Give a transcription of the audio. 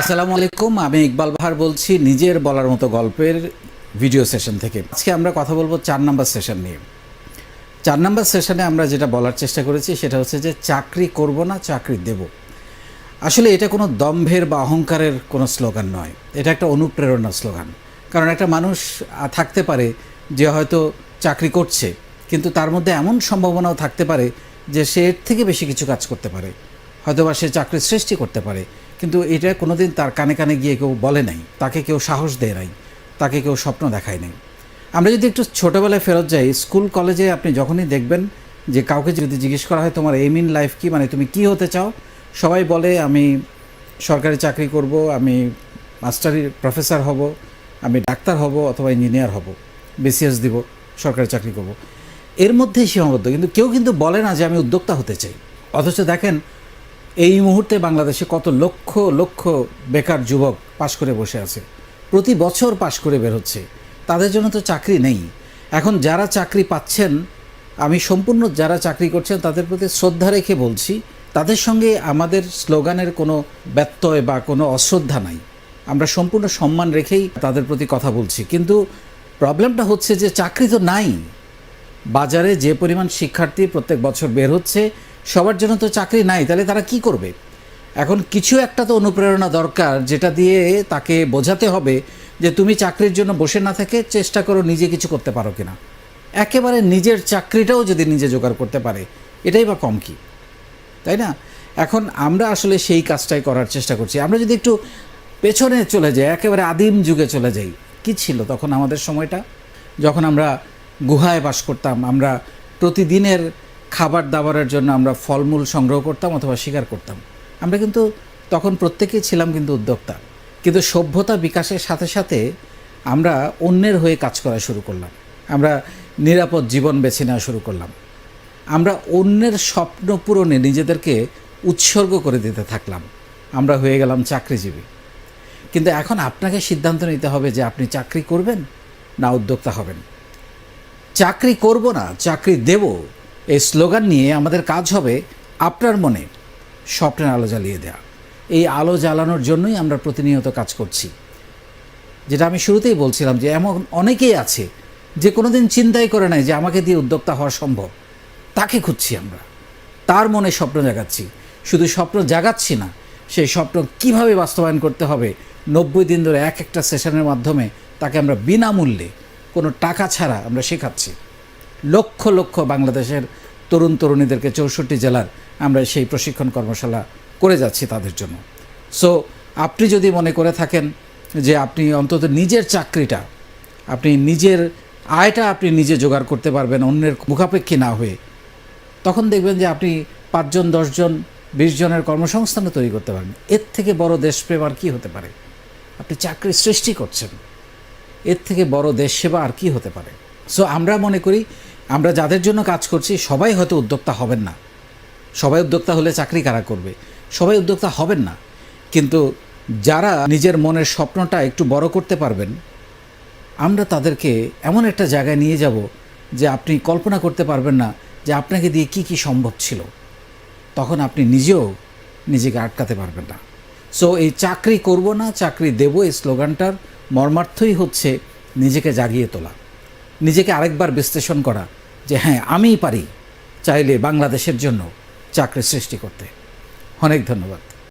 আসসালামু আলাইকুম, আমি ইকবাল বাহার বলছি নিজের বলার মতো গল্পের ভিডিও সেশন থেকে। আজকে আমরা কথা বলব চার নাম্বার সেশন নিয়ে। চার নাম্বার সেশনে আমরা যেটা বলার চেষ্টা করেছি সেটা হচ্ছে যে চাকরি করব না, চাকরি দেব। আসলে এটা কোনো দম্ভের বা অহংকারের কোনো স্লোগান নয়। এটা একটা অনুপ্রেরণার স্লোগান। কারণ একটা মানুষ থাকতে পারে যে হয়তো চাকরি করছে, কিন্তু তার মধ্যে এমন সম্ভাবনাও থাকতে পারে যে সে এর থেকে বেশি কিছু কাজ করতে পারে। হয়তোবা সে চাকরির সৃষ্টি করতে পারে। কিন্তু এটা কোনোদিন তার কানে কানে গিয়ে কেউ বলে নাই, তাকে কেউ সাহস দেয় নাই, তাকে কেউ স্বপ্ন দেখায় নাই। আমরা যদি একটু ছোটোবেলায় ফেরত যাই, স্কুল, কলেজে আপনি যখনই দেখবেন যে কাউকে যদি জিজ্ঞেস করা হয়, তোমার এইম ইন লাইফ কি? মানে তুমি কি হতে চাও? সবাই বলে, আমি সরকারি চাকরি করব, আমি মাস্টারি প্রফেসর হব, আমি ডাক্তার হব অথবা ইঞ্জিনিয়ার হব বিসিএস দিব, সরকারি চাকরি করব। এর মধ্যেই সীমাবদ্ধ। কিন্তু কেউ কিন্তু বলে না যে আমি উদ্যোক্তা হতে চাই। অথচ দেখেন এই মুহূর্তে বাংলাদেশে কত লক্ষ লক্ষ বেকার যুবক পাশ করে বসে আছে? প্রতি বছর পাশ করে বের হচ্ছে। তাদের জন্য তো চাকরি নেই। এখন যারা চাকরি পাচ্ছেন, আমি সম্পূর্ণ যারা চাকরি করছেন, তাদের প্রতি শ্রদ্ধা রেখে বলছি, তাদের সঙ্গে আমাদের স্লোগানের কোনো ব্যত্যয় বা কোনো অশ্রদ্ধা নাই। আমরা সম্পূর্ণ সম্মান রেখেই তাদের প্রতি কথা বলছি। কিন্তু প্রবলেমটা হচ্ছে যে চাকরি তো নাই। বাজারে যে পরিমাণ শিক্ষার্থী প্রত্যেক বছর বের হচ্ছে সবার জন্য তো চাকরি নাই, তাহলে তারা কি করবে? এখন কিছু একটা তো অনুপ্রেরণা দরকার, যেটা দিয়ে তাকে বোঝাতে হবে যে তুমি চাকরির জন্য বসে না থেকে চেষ্টা করো নিজে কিছু করতে পারো কিনা। একেবারে নিজের চাকরিটাও যদি নিজে জোগাড় করতে পারে, এটাই বা কম কি? তাই না? এখন আমরা আসলে সেই কাজটাই করার চেষ্টা করছি। আমরা যদি একটু পেছনে চলে যাই, একেবারে আদিম যুগে চলে যাই, কি ছিল তখন আমাদের সময়টা? যখন আমরা গুহায় বাস করতাম, আমরা প্রতিদিনের খাবার দাবারের জন্য আমরা ফলমূল সংগ্রহ করতাম অথবা শিকার করতাম। আমরা কিন্তু তখন প্রত্যেকেই ছিলাম কিন্তু উদ্যোক্তা। কিন্তু সভ্যতা বিকাশের সাথে সাথে আমরা অন্যের হয়ে কাজ করা শুরু করলাম। আমরা নিরাপদ জীবন বেছে নেওয়া শুরু করলাম। আমরা অন্যের স্বপ্ন পূরণে নিজেদেরকে উৎসর্গ করে দিতে থাকলাম। আমরা হয়ে গেলাম চাকরিজীবী। কিন্তু এখন আপনাকে সিদ্ধান্ত নিতে হবে যে আপনি চাকরি করবেন না উদ্যোক্তা হবেন। চাকরি করব না, চাকরি দেব। এই স্লোগান নিয়ে আমাদের কাজ হবে আপনার মনে স্বপ্নের আলো জ্বালিয়ে দেওয়া এই আলো জ্বালানোর জন্যই আমরা প্রতিনিয়ত কাজ করছি। যেটা আমি শুরুতেই বলছিলাম যে এমন অনেকেই আছে যে কোনোদিন চিন্তাই করে নাই যে আমাকে দিয়ে উদ্যোক্তা হওয়া সম্ভব। তাকে খুঁজছি আমরা। তার মনে স্বপ্ন জাগাচ্ছি। শুধু স্বপ্ন জাগাচ্ছি না, সেই স্বপ্ন কীভাবে বাস্তবায়ন করতে হবে, নব্বই দিন ধরে এক একটা সেশনের মাধ্যমে তাকে আমরা বিনামূল্যে কোনো টাকা ছাড়া আমরা শেখাচ্ছি। লক্ষ লক্ষ বাংলাদেশের তরুণ তরুণীদেরকে চৌষট্টি জেলার আমরা সেই প্রশিক্ষণ কর্মশালা করে যাচ্ছি তাদের জন্য। সো আপনি যদি মনে করে থাকেন যে আপনি অন্তত নিজের চাকরিটা, আপনি নিজের আয়টা আপনি নিজে জোগাড় করতে পারবেন অন্যের মুখাপেক্ষী না হয়ে, তখন দেখবেন যে আপনি পাঁচজন, দশজন, বিশ জনের কর্মসংস্থানও তৈরি করতে পারবেন এর থেকে বড় দেশপ্রেম আর কী হতে পারে? আপনি চাকরি সৃষ্টি করছেন। এর থেকে বড় দেশ সেবা আর কি হতে পারে? সো আমরা মনে করি আমরা যাদের জন্য কাজ করছি, সবাই হয়তো উদ্যোক্তা হবেন না। সবাই উদ্যোক্তা হলে চাকরি কারা করবে? সবাই উদ্যোক্তা হবেন না। কিন্তু যারা নিজের মনের স্বপ্নটা একটু বড় করতে পারবেন, আমরা তাদেরকে এমন একটা জায়গায় নিয়ে যাব যে আপনি কল্পনা করতে পারবেন না যে আপনাকে দিয়ে কি কি সম্ভব ছিল। তখন আপনি নিজেও নিজেকে আটকাতে পারবেন না। সো এই চাকরি করব না, চাকরি দেব এই স্লোগানটার মর্মার্থই হচ্ছে নিজেকে জাগিয়ে তোলা। নিজেকে আরেকবার বিশ্লেষণ করা। যে হ্যাঁ আমিই পারি চাইলে বাংলাদেশের জন্য চাকরি সৃষ্টি করতে। অনেক ধন্যবাদ।